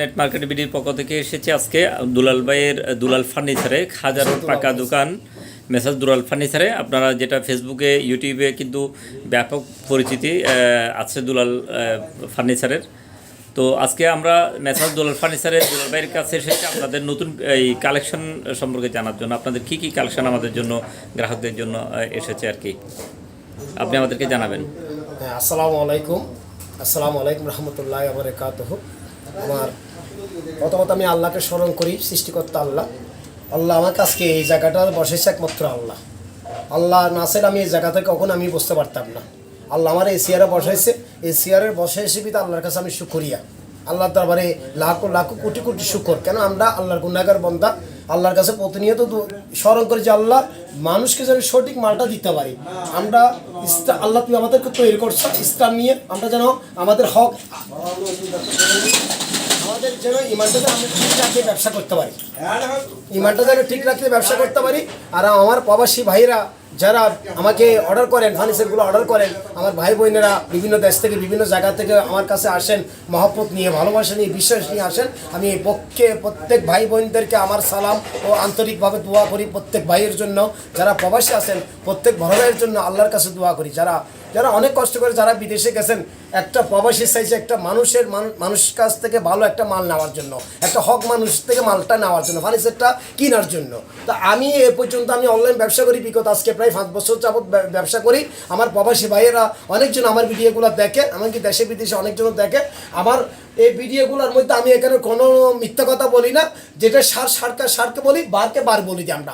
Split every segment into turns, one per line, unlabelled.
Net market বিডির পক্ষ থেকে এসেছে আজকে দুলাল ভাইয়ের দুলাল ফার্নিচারে। হাজারো টাকা দোকান মেসাজ দুলাল ফার্নিচারে। আপনারা যেটা ফেসবুকে ইউটিউবে কিন্তু ব্যাপক পরিচিতি আছে দুলাল ফার্নিচারের। তো আজকে আমরা মেসাজ দুলাল ফার্নিচারের দুলাল ভাইয়ের কাছে এসেছি আপনাদের নতুন এই কালেকশন সম্পর্কে জানার জন্য। আপনাদের কি কি কালেকশন আমাদের জন্য গ্রাহকদের জন্য এসেছে আর কি? আপনি আমাদেরকে জানাবেন।
হ্যাঁ আসসালামু আলাইকুম। আসসালামু আলাইকুম রহমতুল্লাহ আবরকাত আমার প্রথমত আমি আল্লাহকে স্মরণ করি, সৃষ্টিকর্তা আল্লাহ। আল্লাহ আমাকে আজকে এই জায়গাটা বসেছে একমাত্র আল্লাহ। আল্লাহ না আমি এই জায়গাতে কখনো আমি বসতে পারতাম না। আল্লাহ আমার এই বসাইছে। এই চেয়ারের বসে হিসেবে আল্লাহর কাছে আমি শুকরিয়া। আল্লাহর দরবারে লাখো লাখো, কোটি কোটি শুকর। কেন? আমরা আল্লাহর গুণাগার বন্দা, আল্লাহর কাছে প্রতিনিয়ত স্মরণ করে যে আল্লাহ মানুষকে যেন সঠিক মালটা দিতে পারি। আমরা আল্লাহ তুমি আমাদেরকে তৈরি করছ, ইসলাম নিয়ে আমরা যেন আমাদের হক আমাদের যেন ঠিক রাখতে ব্যবসা করতে পারি। আর আমার প্রবাসী ভাইরা যারা আমাকে অর্ডার করেন ফার্নিচারগুলো অর্ডার করেন, আমার ভাই বোনেরা বিভিন্ন দেশ থেকে, বিভিন্ন জায়গা থেকে আমার কাছে আসেন, মহব্বত নিয়ে, ভালোবাসা নিয়ে, বিশ্বাস নিয়ে আসেন। আমি এই পক্ষে প্রত্যেক ভাই বোনদেরকে আমার সালাম ও আন্তরিকভাবে দোয়া করি প্রত্যেক ভাইয়ের জন্য। যারা প্রবাসী আছেন, প্রত্যেক বড় ভাইয়ের জন্য আল্লাহর কাছে দোয়া করি। যারা যারা অনেক কষ্ট করে যারা বিদেশে গেছেন একটা প্রবাসী সাইজে একটা মানুষের মানু- মানুষ কাছ থেকে ভালো একটা মাল নেওয়ার জন্য, একটা হক মানুষ থেকে মালটা নেওয়ার জন্য ফার্নিচারটা কেনার জন্য। তা আমি এ পর্যন্ত আমি অনলাইন ব্যবসা করি, বিগত আজকে প্রায় পাঁচ বছর যাবত ব্যবসা করি। আমার প্রবাসী ভাইয়েরা অনেকজন আমার ভিডিওগুলো দেখে, এমনকি দেশে বিদেশে অনেকজন দেখে। আমার এই ভিডিওগুলোর মধ্যে আমি এখানে কোনো মিথ্যা কথা বলি না, যেটা সার, সারকে সারকে বলি, বারকে বার বলি যে আমরা।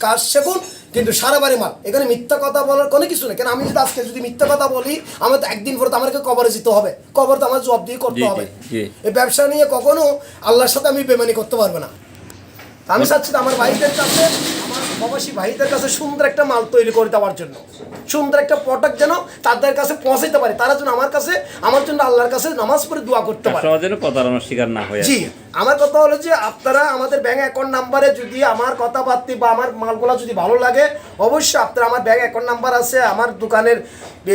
কাজ সেগুন কিন্তু সারা বাড়ি মাল। এখানে মিথ্যা কথা বলার কোনো কিছু নেই। কেন আমি যদি আজকে যদি মিথ্যা কথা বলি আমার তো একদিন পরে তো আমাকে কবরে যেতে হবে। কবর তো আমার জব দিয়ে করতে হবে। এই ব্যবসা নিয়ে কখনো আল্লাহর সাথে আমি বেমানি করতে পারব না। আমি চাচ্ছি আমার ভাইদের কাছে আমার প্রবাসী ভাইদের কাছে সুন্দর একটা মাল তৈরি করে দেওয়ার জন্য। সুন্দর একটা প্রোডাক্ট যেন তাদের কাছে পৌঁছাইতে পারে। তারা যেন আমার কাছে আমার জন্য আল্লাহর কাছে নামাজ পড়ে দোয়া করতে পারে।
প্রতারণার শিকার না হয়ে
জি আমার কথা হলো যে আপনারা আমাদের ব্যাংক অ্যাকাউন্ট নাম্বারে যদি আমার কথাবার্তি বা আমার মালগুলো যদি ভালো লাগে অবশ্যই আপনারা আমার ব্যাংক অ্যাকাউন্ট নাম্বার আছে আমার দোকানের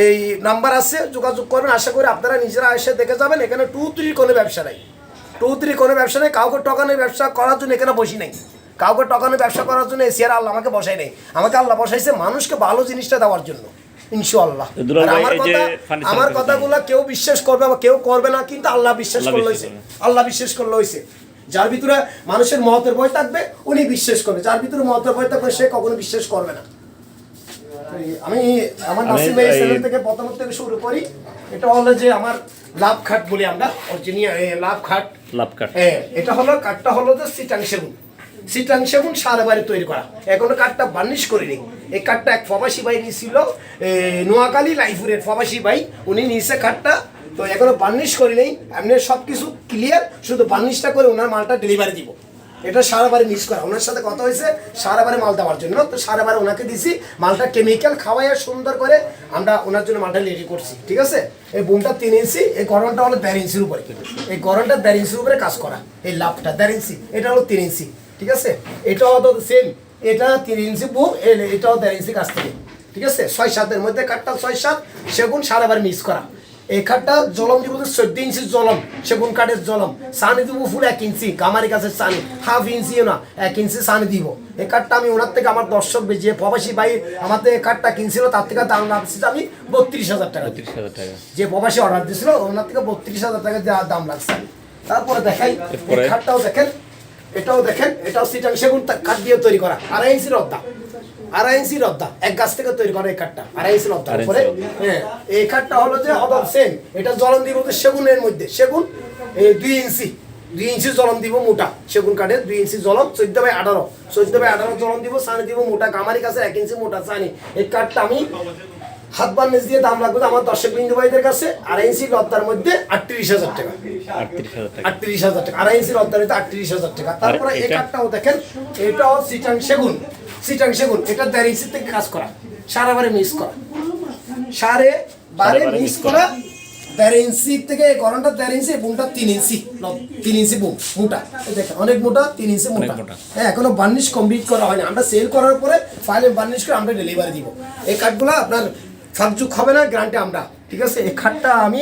এই নাম্বার আছে যোগাযোগ করবেন। আশা করি আপনারা নিজেরা এসে দেখে যাবেন। এখানে টু থ্রি কোনো ব্যবসা নাই। টু থ্রি কোনো ব্যবসা নেই কাউকে টকানোর ব্যবসা করার জন্য এখানে বসি নাই। কাউকে টকানোর ব্যবসা করার জন্য এসিয়ার আল্লাহ আমাকে বসাই নেই। আমাকে আল্লাহ বসাইছে মানুষকে ভালো জিনিসটা দেওয়ার জন্য
ভাই,
আমার কথা আমার কথাগুলো কেউ বিশ্বাস করবে বা কেউ করবে না কিন্তু আল্লাহ বিশ্বাস করলে হয়েছে আল্লাহ বিশ্বাস করলে হয়েছে যার ভিতরে মানুষের মহতের ভয় থাকবে উনি বিশ্বাস করবে। যার ভিতরে মহতের ভয় থাকবে সে কখনো বিশ্বাস করবে না। আমি আমার
আমি
নাসিম ভাই থেকে প্রথম থেকে শুরু করি। এটা হলো যে আমার লাভ খাট বলি আমরা অরিজিনিয়াল লাভ খাট
লাভ
হ্যাঁ এটা হলো কাঠটা হলো যে সিটাং সেগুন। সিটাং সেগুন সারা বাড়ি তৈরি করা। এখনও কাঠটা বার্নিশ করিনি। এই কাঠটা এক প্রবাসী ভাই নিয়েছিল নোয়াখালী লাইফুরের প্রবাসী ভাই উনি নিয়েছে কাঠটা। তো এখনও বার্নিশ করি নেই এমনি সব কিছু ক্লিয়ার শুধু বার্নিশটা করে ওনার মালটা ডেলিভারি দিব। এটা সারা বাড়ি মিস করা। ওনার সাথে কথা হয়েছে সারা বাড়ি মাল দেওয়ার জন্য। তো সারা বাড়ি ওনাকে দিছি, মালটা কেমিক্যাল খাওয়াইয়া সুন্দর করে আমরা ওনার জন্য মালটা রেডি করছি, ঠিক আছে? এই বুমটা তিন ইঞ্চি, এই গরমটা হলো দেড় ইঞ্চির উপরে। কিন্তু এই গরমটা দেড় ইঞ্চির উপরে কাজ করা, এই লাভটা দেড় ইঞ্চি, এটা হলো তিন ইঞ্চি, ঠিক আছে? এটাও তো সেম এটা তিন ইঞ্চি এ- এটাও দেড় ইঞ্চি কাছ থেকে, ঠিক আছে? ছয় সাতের মধ্যে কাঠটা ছয় সাত, সেগুন সারা বাড়ি মিস করা। এই কাঠটা জলম দিব চোদ্দ ইঞ্চি জলম সেগুন কাঠের জলম। সানি দিব ফুল এক ইঞ্চি গামারি গাছের সানি। হাফ ইঞ্চিও না এক ইঞ্চি সানি দিব। এই কাঠটা আমি ওনার থেকে আমার দর্শক যে প্রবাসী ভাই আমার থেকে কাঠটা কিনছিল তার থেকে দাম লাগছে আমি বত্রিশ হাজার টাকা। দিয়ে।
তিরিশ হাজার টাকা।
যে প্রবাসী অর্ডার দিয়েছিল ওনার থেকে বত্রিশ হাজার টাকা দাম লাগছে তারপরে দেখাই এই? খাটটাও দেখেন এটাও দেখেন এটাও সিটাং সেগুন কাঠ দিয়ে তৈরি করা। আড়াই ইঞ্চি রদ্দা আড়াই ইঞ্চি রদ্দা। এক গাছ থেকে তৈরি করা এই কাঠটা আড়াই ইঞ্চি রদ্দা উপরে হ্যাঁ এই কাঠটা হলো যে অদম সেম এটা জলন দিব হচ্ছে সেগুনের মধ্যে। সেগুন এই দুই ইঞ্চি দুই ইঞ্চি জলম দিব মোটা। সেগুন কাঠের দুই ইঞ্চি জলম চোদ্দ বাই আঠারো। চোদ্দ বাই আঠারো জলম দিব সানি দিব মোটা। কামারি কাছে এক ইঞ্চি মোটা সানি। এই কাঠটা আমি হাত বান্নেজ দিয়ে দাম লাগবে আমার দর্শক বিন্দু ভাইদের কাছে আড়াই ইঞ্চি লদ্দার মধ্যে আটত্রিশ হাজার টাকা।
আটত্রিশ হাজার টাকা।
আড়াই ইঞ্চি হইতে আটত্রিশ হাজার টাকা। তারপরে এই? কাঠটাও দেখেন এটাও সিটাং সেগুন। সিটাং সেগুন। এটা ইঞ্চি থেকে কাজ করা। সারা বারে মিস করা। সাড়ে বারে মিস করা। দেড় ইঞ্চি থেকে এই গরমটা দেড় ইঞ্চি বুমটা তিন ইঞ্চি তিন ইঞ্চি বুম মোটা। দেখেন অনেক মোটা তিন ইঞ্চি মোটা। হ্যাঁ এখনও বার্নিশ কমপ্লিট করা হয়নি। আমরা সেল করার পরে ফাইলে বার্নিশ করে আমরা ডেলিভারি দিব। এই কাঠগুলো আপনার ফাঁকযুক হবে না গ্রান্টে আমরা। ঠিক আছে? এই খাটটা আমি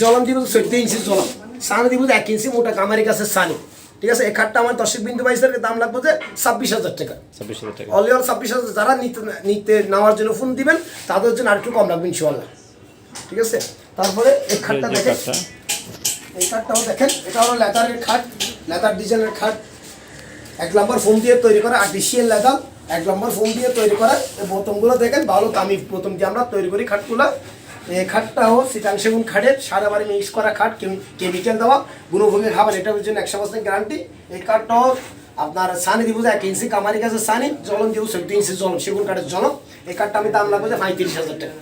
জলম দিব চোদ্দ ইঞ্চি জলম। সানি দিব এক ইঞ্চি মোটা। কামারি গাছের সানি ঠিক আছে? এই খাটটা আমার দর্শক বিন্দু বাইশের দাম লাগবে যে ছাব্বিশ হাজার টাকা।
ছাব্বিশ হাজার টাকা।
অল ছাব্বিশ হাজার যারা নিতে নিতে নেওয়ার জন্য ফোন দিবেন তাদের জন্য আরেকটু কম লাগবে ইনশাল্লাহ ঠিক আছে? তারপরে এই খাটটা দেখেন। এই খাটটাও দেখেন এটা হলো লেদারের খাট লেদার ডিজাইনের খাট। এক নম্বর ফোম দিয়ে তৈরি করা আর্টিসিয়াল লেদার এক নম্বর ফোম দিয়ে তৈরি করা। এই বোতমগুলো দেখেন ভালো দামি বোতম দিয়ে আমরা তৈরি করি খাটগুলো। খাটটাও সিটাং সেগুন খাটের সারা বাড়ি মিক্স করা খাট কেমিক্যাল দেওয়া গুণভোগী খাবার এটার জন্য একশো পার্সেন্ট গ্যারান্টি এই খাটটাও আপনার সানি দিব এক ইঞ্চি কামারি গাছের সানি জলম দিব চোদ্দ ইঞ্চি জলম সেগুন কাঠের জলম। এই কাঠটা আমি দাম লাগবে যে পঁয়ত্রিশ হাজার টাকা।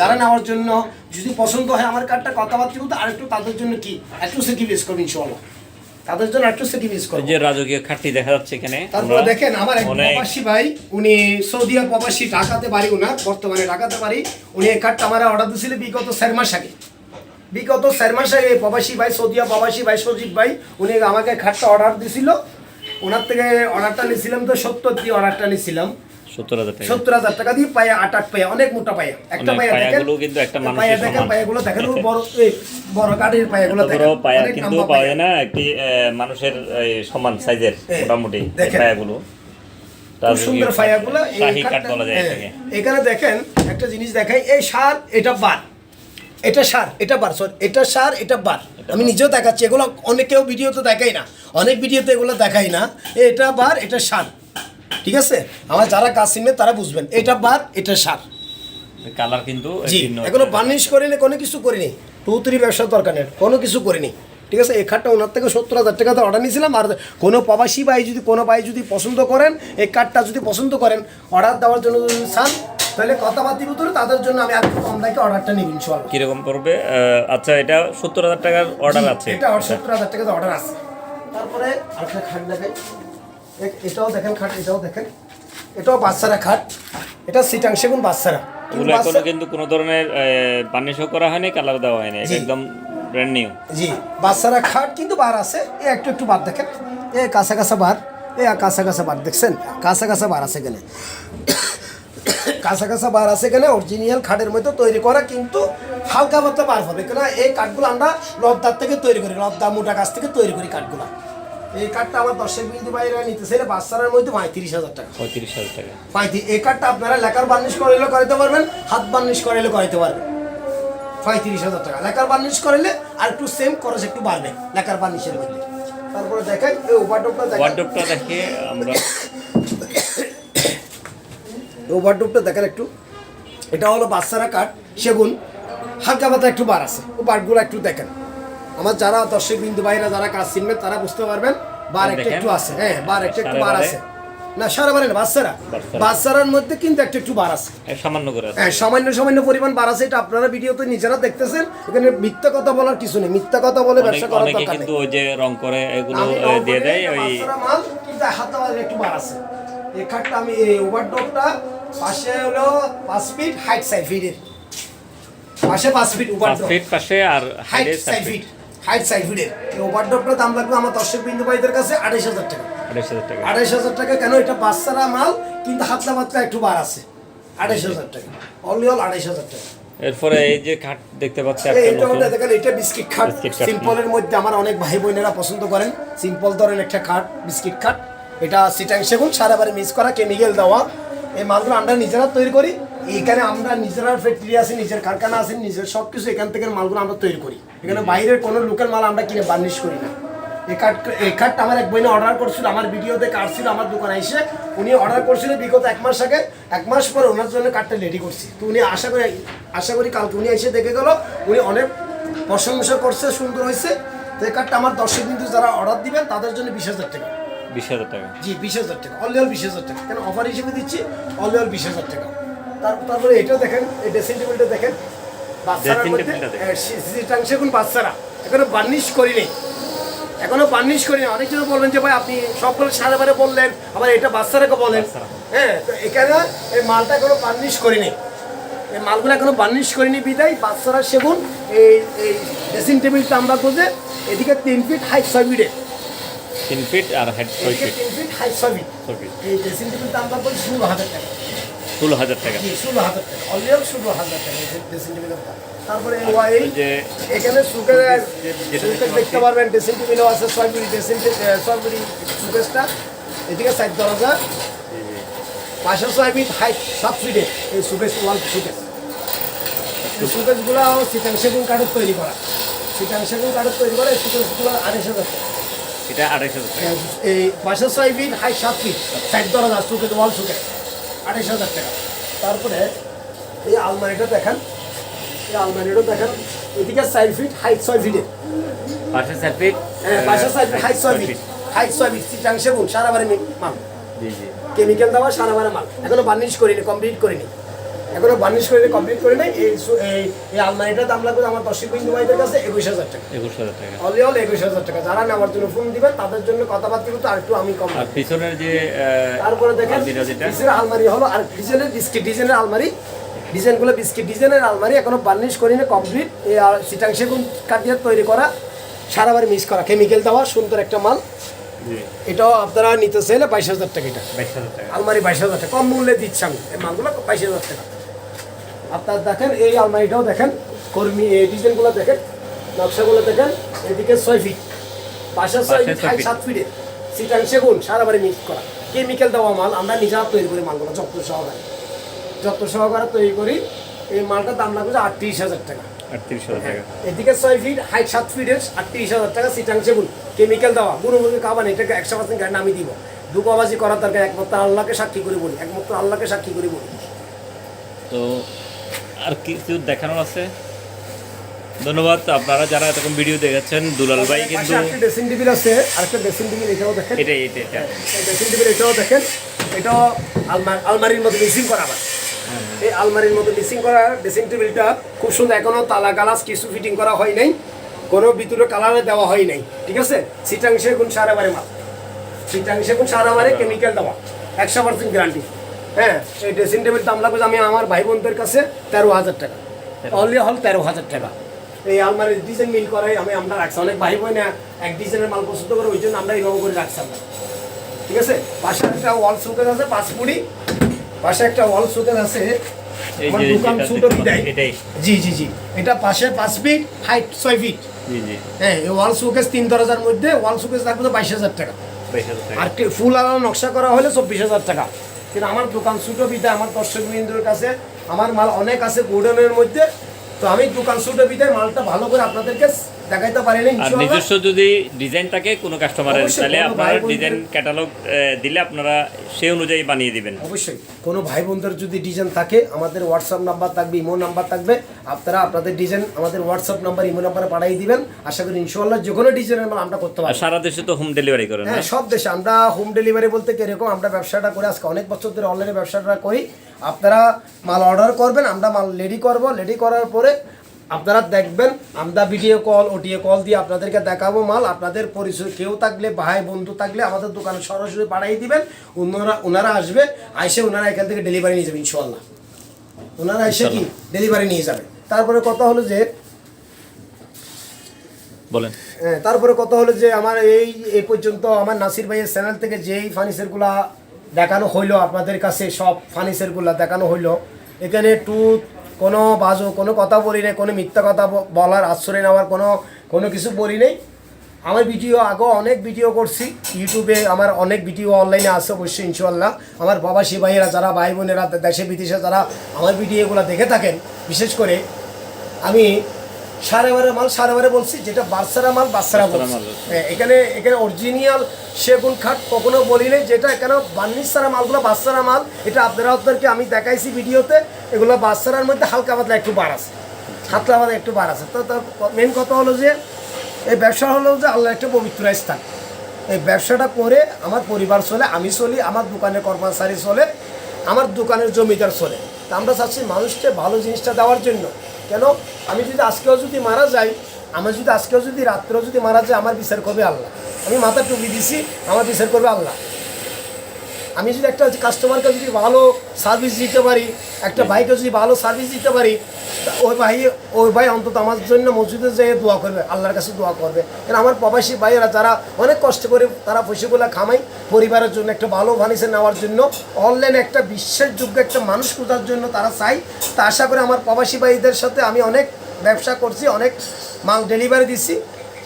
যারা নেওয়ার জন্য যদি পছন্দ হয় আমার কাঠটা কথাবার্তা বলতে আরেকটু তাদের জন্য কি? একটু সেটি বেস করবেন ইনশাল্লাহ তাদের জন্য একটু সেটি করব।
যে রাজকীয় খাটটি দেখা যাচ্ছে এখানে
তারপরে দেখেন আমার এক প্রবাসী ভাই উনি সৌদি আরব প্রবাসী ঢাকাতে বর্তমানে ঢাকাতে বাড়ি। উনি এই কার্ডটা আমার অর্ডার দিয়েছিল বিগত চার মাস আগে। বিগত চার মাস আগে প্রবাসী ভাই সৌদি আরব প্রবাসী ভাই সজীব ভাই উনি আমাকে খাটটা অর্ডার দিছিল ওনার থেকে অর্ডারটা নিয়েছিলাম তো সত্তর দিয়ে অর্ডারটা নিয়েছিলাম।
সত্তর হাজার টাকা।
দিয়ে পায়ে আট আট পায়ে অনেক মোটা পায়ে। একটা
অনেক
পায়ে দেখেন
কিন্তু একটা মানুষের
পায়ে দেখেন
সমান।
দেখেন বড় বড় গাড়ির পায়াগুলো দেখেন
বড় পায়া
অনেক
কিন্তু পাওয়া যায় না একটি মানুষের সমান সাইজের মোটামুটি। পায়াগুলো।
খুব সুন্দর হ্যাঁ, এখানে দেখেন একটা জিনিস দেখাই এই সার এটা বার। এটা সার এটা বার সরি এটা সার এটা বার। আমি নিজেও দেখাচ্ছি এগুলো অনেকেও ভিডিওতে দেখাই না অনেক ভিডিওতে এগুলো দেখাই না। এটা বার এটা সার। ঠিক আছে? আমার যারা কাজ চিনবে তারা বুঝবেন এটা বাদ এটা সার।
কালার কিন্তু
জি
হচ্ছে।
বার্নিশ করিনি কোনো কিছু করিনি। টুতুরি ব্যবসার দরকার নেই কোনো কিছু করিনি। ঠিক আছে? এই খাটটা ওনার থেকে সত্তর হাজার টাকাতে অর্ডার নিয়েছিলাম আর কোনো প্রবাসী ভাই যদি কোনো ভাই যদি পছন্দ করেন এই কার্ডটা যদি পছন্দ করেন অর্ডার দেওয়ার জন্য যদি চান তাহলে কথাবার্তি ভিতরে তাদের জন্য আমি আর কম দায়কে অর্ডারটা নিব ইনশাল্লাহ
কীরকম পড়বে? আহ, আচ্ছা এটা সত্তর হাজার টাকার অর্ডার আছে।
এটা সত্তর হাজার টাকাতে অর্ডার আছে। তারপরে আরেকটা খাট দেখাই। এ- এটাও দেখেন খাট এটাও দেখেন। এটাও বাচ্চারা খাট। এটা সিটাং সেগুন বাচ্চারা। কিন্তু
এগুলো
এখনও
কিন্তু কোনো ধরনের বার্নিশও করা হয়নি কালার দেওয়া হয়নি। একদম ব্র্যান্ড নিউ
জি। বাচ্চারা খাট কিন্তু বার আছে। এ একটু একটু বার দেখেন। এ কাঁচা কাঁচা বার। এ কাঁচা কাঁচা বার দেখছেন? কাঁচা কাঁচা বার আছে এখানে। কাঁচা কাঁচা বার আছে এখানে অরিজিনাল খাটের মধ্যে তৈরি করা কিন্তু হালকা পাতলা বার হবে। কেন এই কাঠগুলো আমরা লবদার থেকে তৈরি করি। লবদা মোটা গাছ থেকে তৈরি করি কাঠগুলো এই কাঠটা আমার দশের বিন্দু বাইরে নিতে চাইলে বাচ্চারার মধ্যে পঁয়ত্রিশ হাজার টাকা।
পঁয়ত্রিশ হাজার টাকা।
পঁয়ত্রিশ এই কাঠটা আপনারা লেখার বার্নিশ করাইলে করাইতে পারবেন হাত বার্নিশ করাইলে করাইতে পারবেন। পঁয়ত্রিশ হাজার টাকা। লেখার বার্নিশ করাইলে আর একটু সেম খরচ একটু বাড়বে লেখার বার্নিশের মধ্যে। তারপরে দেখেন এই ওভারডোপটা দেখেন।
ওয়ার্ডরোবটা দেখে আমরা
ওভারডোপটা দেখেন একটু। এটা হলো বাচ্চারা কাঠ সেগুন। হালকা পাতা একটু বার আছে। ও বারগুলো একটু দেখেন। আমার যারা দর্শক বিন্দু বাইরে যারা কাজ চিনবেন তারা বুঝতে পারবেন বার একটা একটু আছে। হ্যাঁ বার একটা একটু বার আছে। না সারা বারে না বাচ্চারা
বাচ্চারা।
বাচ্চারার মধ্যে কিন্তু একটু একটু বার আছে।
সামান্য করে
হ্যাঁ সামান্য সামান্য পরিমাণ বাড়াছে এটা আপনারা ভিডিওতে নিজেরা দেখতেছেন। এখানে মিথ্যা কথা বলার কিছু নেই। মিথ্যা কথা বলে ব্যবসা করার দরকার
কিন্তু ওই যে রং করে এগুলো দিয়ে দেয় ওই
মাল কিন্তু হাত একটু বাড়াছে এই খাটটা আমি এই ওভারডোপটা পাশে হলো পাঁচ ফিট হাইট সাইড ফিটের পাশে পাঁচ ফিট
পাঁচ
ওভারডোপ
ফিট পাশে আর
height side feet height side ফিটের এই ওভারডোপটার দাম লাগবে আমার দর্শক বিন্দু ভাইদের কাছে আড়াইশ হাজার টাকা।
আড়াইশ হাজার টাকা।
আড়াইশ হাজার টাকা কেন? এটা বাচ্চারা মাল কিন্তু হাতলা মাত্রা একটু বার আছে। আড়াইশ হাজার টাকা। অনলি অল আড়াইশ হাজার টাকা।
এরপরে এই যে খাট দেখতে পাচ্ছি
এটা ওটা দেখেন এটা বিস্কিট খাট। সিম্পলের মধ্যে আমার অনেক ভাই বোনেরা পছন্দ করেন। সিম্পল ধরেন একটা খাট বিস্কিট খাট। এটা সিটাং সেগুন সারা বারে মিক্স করা কেমিক্যাল দেওয়া। এই মালগুলো আমরা নিজেরা তৈরি করি। এখানে আমরা নিজেরা ফ্যাক্টরি আছে নিজের কারখানা আছে নিজের সব কিছু এখান থেকে মালগুলো আমরা তৈরি করি। এখানে বাইরের কোনো লোকাল মাল আমরা কিনে বার্নিশ করি না। এই কাঠ এই কাঠটা আমার এক বইনে অর্ডার করছিল আমার ভিডিওতে কার্ড ছিল আমার দোকানে এসে উনি অর্ডার করছিল বিগত এক মাস আগে। এক মাস পরে ওনার জন্য কাঠটা রেডি করছি। তো উনি আশা করি আশা করি কালকে উনি এসে দেখে গেল উনি অনেক প্রশংসা করছে সুন্দর হয়েছে। তো এই কাঠটা আমার দর্শক বিন্দু যারা অর্ডার দিবেন তাদের জন্য বিশ হাজার টাকা।
বিশ হাজার টাকা।
জি বিশ হাজার টাকা অল বিশ হাজার টাকা। কেন অফার হিসেবে দিচ্ছি অল বিশ হাজার টাকা। তারপরে এটাও দেখেন এই ড্রেসিং টেবিলটা দেখেন। বাচ্চারা মধ্যে। শীতাংশ এখন বাচ্চারা এখনও বার্নিশ করিনি এখনও বার্নিশ করিনি অনেকজন বলবেন যে ভাই আপনি সবগুলো সাড়ে বারে বললেন আবার এটা বাচ্চারাকে বলেন। হ্যাঁ তো এখানে এই মালটা এখনও বার্নিশ করিনি এই মালগুলো এখনও বার্নিশ করিনি বিদায়। বাচ্চারা সেগুন এই এই ড্রেসিং টেবিলটা আমরা করছে এদিকে তিন ফিট হাইট ছয় ফিটে
তিন ফিট আর হাইট ছয় ফিট
তিন ফিট হাইট ছয় ফিট এই ড্রেসিং টেবিলটা আমরা করছি ষোলো হাজার টাকা
ষোলো হাজার টাকা।
ষোলো হাজার টাকা। অলরেডি ষোলো হাজার টাকা ড্রেসিং টেবিলের দাম। তারপরে
যে
এখানে সুকের সুকের
দেখতে
দেখতে পারবেন ড্রেসিং টেবিলও আছে ছয় মিনিট ড্রেসিং ছয় মিনিট সুকেসটা এদিকে সাইড দরজা। পাঁচশো ছয় ফিট হাইট সাত ফিটে এই সুকেস ওয়াল সুকেস এই সুকেসগুলো সিটাং সেগুন কাঠের তৈরি করা। সিটাং সেগুন কাঠের তৈরি করা এই সুকেসগুলো আড়াইশো হাজার
এটা আড়াইশো টাকা।
এই পাঁচশো ছয় ফিট হাইট সাত ফিট সাইড দরজা সুকেস ওয়াল সুকেস আড়াইশো হাজার টাকা। তারপরে এই আলমারিটা দেখেন এই আলমারিটা দেখেন এদিকে চার ফিট হাইট ছয় ফিটের
পাশে চার ফিট
হ্যাঁ পাশে চার ফিট হাইট ছয় ফিট হাইট ছয় ফিট চিত্রাংশে গুণ সারা বারে মাল। কেমিক্যাল দেওয়া সারা বারে মাল। এখনও বার্নিশ করিনি কমপ্লিট করিনি। এখনও বার্নিশ করে কমপ্লিট করে নাই। এই এই এই আলমারিটার দাম লাগবে আমার দর্শক বিন্দু ভাইদের কাছে একুশ হাজার টাকা।
একুশ হাজার টাকা।
অলি অল একুশ হাজার টাকা। যারা নেওয়ার জন্য ফোন দিবেন তাদের জন্য কথাবার্তা কিন্তু আর একটু আমি কম।
আর পিছনের যে
তারপরে দেখেন পিসের আলমারি হলো আর ডিজাইনের বিস্কিট ডিজাইনের আলমারি। ডিজাইনগুলো বিস্কিট ডিজাইনের আলমারি এখনও বার্নিশ করিনি কমপ্লিট এই সিটাং সেগুন কাটিয়ে তৈরি করা সারা বারে মিক্স করা। কেমিক্যাল দেওয়া সুন্দর একটা মাল। এটাও আপনারা নিতে চাইলে বাইশ হাজার টাকা এটা।
বাইশ হাজার টাকা।
আলমারি বাইশ হাজার টাকা। কম মূল্যে দিচ্ছি আমি। এই মালগুলো বাইশ হাজার টাকা। আপনার দেখেন এই আলমারিটাও দেখেন কর্মী এই ডিজাইনগুলো দেখেন নকশাগুলো দেখেন এদিকে ছয় ফিট পাশে ছয় ফিট সাত ফিটে সিটাং সেগুন সারা বাড়ি মিক্স করা। কেমিক্যাল দেওয়া মাল আমরা নিজেরা তৈরি করি মালগুলো যত্ন সহকারে। যত্ন সহকারে তৈরি করি এই মালটার দাম লাগবে আটত্রিশ হাজার টাকা।
টাকা।
এদিকে ছয় ফিট হাইট সাত ফিটের আটত্রিশ হাজার টাকা সিটাং সেগুন কেমিক্যাল দেওয়া। মুরগি খাবার এটাকে একশো পার্সেন্ট গ্যারান্টি আমি দিব। দুপাবাজি করার দরকার একমাত্র আল্লাহকে সাক্ষী করে বলি একমাত্র আল্লাহকে সাক্ষী করে বলি।
তো আর কিছু দেখানোর আছে। ধন্যবাদ আপনারা যারা এরকম ভিডিও দেখেছেন দুলাল ভাই কিন্তু
ড্রেসিং টেবিল আছে আরেকটা ড্রেসিং টেবিল এটাও দেখেন।
এটাই এটা এটা।
এই ড্রেসিং টেবিল এটাও দেখেন। এটাও আলমার আলমারির মতো মিসিং করা আবার। এই আলমারির মতো মিসিং করা ড্রেসিং টেবিলটা খুব সুন্দর। এখনও তালা গালাস কিছু ফিটিং করা হয় নাই। কোনো ভিতরে কালারে দেওয়া হয় নাই। ঠিক আছে? সিটাংশে গুণ সারা বারে মাল সিটাংশে গুণ সারা বারে কেমিক্যাল দেওয়া। একশো পার্সেন্ট গ্যারান্টি হ্যাঁ এই ড্রেসিং টেবিল দাম লাগবে আমি আমার ভাই বোনদের কাছে তেরো হাজার টাকা। অনলি হল তেরো হাজার টাকা। এই আলমারির ডিজাইন মিল করাই আমি আমরা রাখছি। অনেক ভাই বোন এক ডিজাইনের মাল পছন্দ করে ওই জন্য আমরা এইভাবে করে রাখছি আমরা। ঠিক আছে? পাশে একটা ওয়াল সুকেস আছে পাঁচ পাশে একটা ওয়াল সুকেস আছে। দোকান ছোটো জি জি জি। এটা পাশে পাঁচ ফিট হাইট ছয় ফিট হ্যাঁ ওয়াল সুকেস তিন দরজার মধ্যে ওয়াল সুকেস লাগবে তো বাইশ হাজার টাকা। আর ফুল আলো নকশা করা হলে চব্বিশ হাজার টাকা। কিন্তু আমার দোকান ছোটো বিদায়, আমার দর্শক বিন্দুর কাছে, আমার মাল অনেক আছে গোডাউনের মধ্যে। তো আমি দোকান ছোটো বিদায় মালটা ভালো করে আপনাদেরকে দেখাইতে পারি না
আর নিজস্ব যদি ডিজাইন থাকে কোনো কাস্টমারের তাহলে আপনারা ডিজাইন ক্যাটালগ দিলে আপনারা সেই অনুযায়ী বানিয়ে দিবেন।
অবশ্যই কোনো ভাই বোনদের যদি ডিজাইন থাকে আমাদের হোয়াটসঅ্যাপ নাম্বার থাকবে ইমো নাম্বার থাকবে আপনারা আপনাদের ডিজাইন আমাদের হোয়াটসঅ্যাপ নাম্বার ইমো নাম্বারে পাঠিয়ে দিবেন। আশা করি ইনশাল্লাহ যে কোনো ডিজাইনের মাল আমরা করতে পারব।
সারা দেশে তো হোম ডেলিভারি করেন
হ্যাঁ সব দেশে। আমরা হোম ডেলিভারি বলতে কীরকম আমরা ব্যবসাটা করে আজকে অনেক বছর ধরে অনলাইনে ব্যবসাটা করি। আপনারা মাল অর্ডার করবেন আমরা মাল রেডি করব। রেডি করার পরে আপনারা দেখবেন আমরা ভিডিও কল ওটিএ কল দিয়ে আপনাদেরকে দেখাবো মাল। আপনাদের পরিচয় কেউ থাকলে ভাই বন্ধু থাকলে আমাদের দোকানে সরাসরি পাঠিয়ে দিবেন। ওনারা ওনারা আসবে আইসে ওনারা এখান থেকে ডেলিভারি নিয়ে যাবে ইনশাল্লাহ ওনারা এসে কি? ডেলিভারি নিয়ে যাবে। তারপরে কথা হলো যে
বলেন।
হ্যাঁ, তারপরে কথা হলো যে আমার এই এই পর্যন্ত আমার নাসির ভাইয়ের চ্যানেল থেকে যেই ফার্নিচারগুলা দেখানো হইল আপনাদের কাছে সব ফার্নিচারগুলা দেখানো হইল। এখানে টু কোনো বাজু, কোনো কথা বলি নাই, কোনো মিথ্যা কথা বলার আশ্রয় নেওয়ার কোনো কোনো কিছু বলি নেই। আমার ভিডিও আগেও অনেক ভিডিও করছি, ইউটিউবে আমার অনেক ভিডিও অনলাইনে আছে অবশ্যই ইনশাল্লাহ আমার বাবা ভাইয়েরা যারা ভাই বোনেরা, দেশে বিদেশে যারা আমার ভিডিওগুলো দেখে থাকেন, বিশেষ করে আমি সাড়ে বারে মাল সাড়ে বারে বলছি যেটা বাচ্চারা মাল বাচ্চারা বলছি।
মাল
হ্যাঁ, এখানে এখানে অরিজিনাল সেগুন খাট কখনো বলি নাই যেটা এখানে বার্নিশ ছাড়া মালগুলো বাচ্চারা মাল এটা আপনারা আপনাদেরকে আমি দেখাইছি ভিডিওতে এগুলো বাচ্চারার মধ্যে হালকা পাতলা একটু বার আছে হাতলা পাতলা একটু বার আছে। তো তার মেন কথা হলো যে এই ব্যবসা হলো যে আল্লাহ একটা পবিত্র স্থান। এই ব্যবসাটা করে আমার পরিবার চলে আমি চলি আমার দোকানের কর্মচারী চলে আমার দোকানের জমিদার চলে। তা আমরা চাচ্ছি মানুষকে ভালো জিনিসটা দেওয়ার জন্য কেন? আমি যদি আজকেও যদি মারা যাই আমার যদি আজকেও যদি রাত্রেও যদি মারা যায় আমার বিচার করবে আল্লাহ। আমি মাথা টুকি দিছি, আমার বিচার করবে আল্লাহ। আমি যদি একটা কাস্টমারকে যদি ভালো সার্ভিস দিতে পারি একটা ভাইকে যদি ভালো সার্ভিস দিতে পারি ওই ভাই ওই ভাই অন্তত আমার জন্য মসজিদে যেয়ে দোয়া করবে আল্লাহর কাছে দোয়া করবে। কারণ আমার প্রবাসী ভাইয়েরা যারা অনেক কষ্ট করে তারা পয়সাগুলো খামাই পরিবারের জন্য একটা ভালো ফার্নিচার নেওয়ার জন্য অনলাইনে একটা বিশ্বাসযোগ্য একটা মানুষ খোঁজার জন্য তারা চাই। তা আশা করে আমার প্রবাসী ভাইদের সাথে আমি অনেক ব্যবসা করছি অনেক মাল ডেলিভারি দিচ্ছি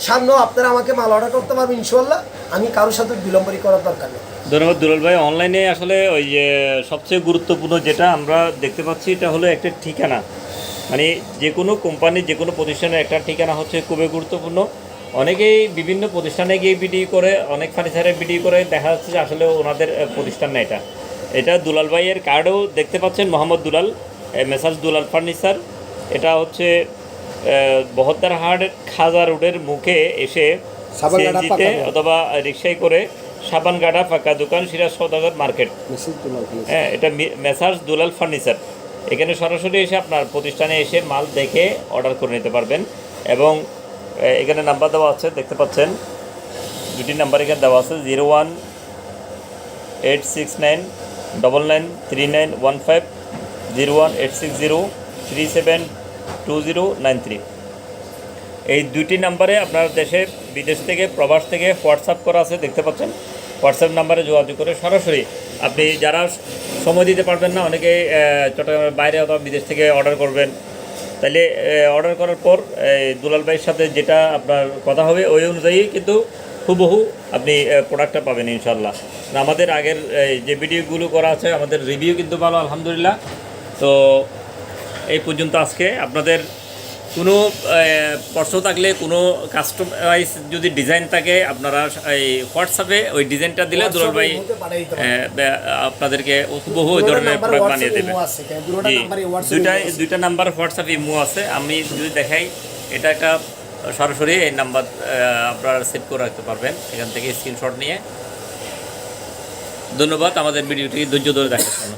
সামনেও আপনারা আমাকে মাল অর্ডার করতে পারবেন ইনশাল্লাহ আমি কারোর সাথে বিলম্বরি করার দরকার নেই।
ধন্যবাদ দুলাল ভাই। অনলাইনে আসলে ওই যে সবচেয়ে গুরুত্বপূর্ণ যেটা আমরা দেখতে পাচ্ছি এটা হলো একটা ঠিকানা। মানে যে কোনো কোম্পানি যে কোনো প্রতিষ্ঠানের একটা ঠিকানা হচ্ছে খুবই গুরুত্বপূর্ণ। অনেকেই বিভিন্ন প্রতিষ্ঠানে গিয়ে বিডি করে অনেক ফার্নিচারে বিডি করে দেখা যাচ্ছে যে আসলে ওনাদের প্রতিষ্ঠান না এটা। এটা দুলাল ভাইয়ের কার্ডও দেখতে পাচ্ছেন মোহাম্মদ দুলাল মেসাজ দুলাল ফার্নিচার। এটা হচ্ছে বহদ্দার হাট খাজা রোডের মুখে এসে। অথবা রিক্সায় করে সাবানগাড়া ফাঁকা দোকান সিরাজ সৌদাগর মার্কেট। হ্যাঁ এটা মেসার্স দুলাল ফার্নিচার। এখানে সরাসরি এসে আপনার প্রতিষ্ঠানে এসে মাল দেখে অর্ডার করে নিতে পারবেন। এবং এখানে নাম্বার দেওয়া আছে দেখতে পাচ্ছেন? দুটি নাম্বার এখানে দেওয়া আছে zero one eight six nine double nine three nine one five zero one eight six zero three seven two zero nine three. এই দুইটি নাম্বারে আপনার দেশে বিদেশ থেকে প্রবাস থেকে হোয়াটসঅ্যাপ করা আছে দেখতে পাচ্ছেন? হোয়াটসঅ্যাপ নাম্বারে যোগাযোগ করে সরাসরি আপনি যারা সময় দিতে পারবেন না, অনেকে চট্টগ্রামের বাইরে অথবা বিদেশ থেকে অর্ডার করবেন। তাহলে অর্ডার করার পর দুলাল ভাইয়ের সাথে যেটা আপনার কথা হবে, ওই অনুযায়ী কিন্তু হুবহু আপনি প্রোডাক্টটা পাবেন ইনশাল্লাহ আমাদের আগের যে ভিডিওগুলো করা আছে, আমাদের রিভিউ কিন্তু ভালো, আলহামদুলিল্লাহ। তো, এই পর্যন্ত আজকে। আপনাদের কোনো প্রশ্ন থাকলে কোনো কাস্টমাইজ যদি ডিজাইন থাকে আপনারা এই হোয়াটসঅ্যাপে ওই ডিজাইনটা দিলে দুলাল ভাই আপনাদেরকে হুবহু ওই ধরনের প্রোডাক্ট বানিয়ে দেবে। দুইটা দুইটা নাম্বার হোয়াটসঅ্যাপ ইমো আছে। আমি যদি দেখাই এটা একটা সরাসরি এই নাম্বার আপনারা সেভ করে রাখতে পারবেন। এখান থেকে স্ক্রিনশট নিয়ে। ধন্যবাদ আমাদের ভিডিওটি ধৈর্য ধরে দেখার জন্য।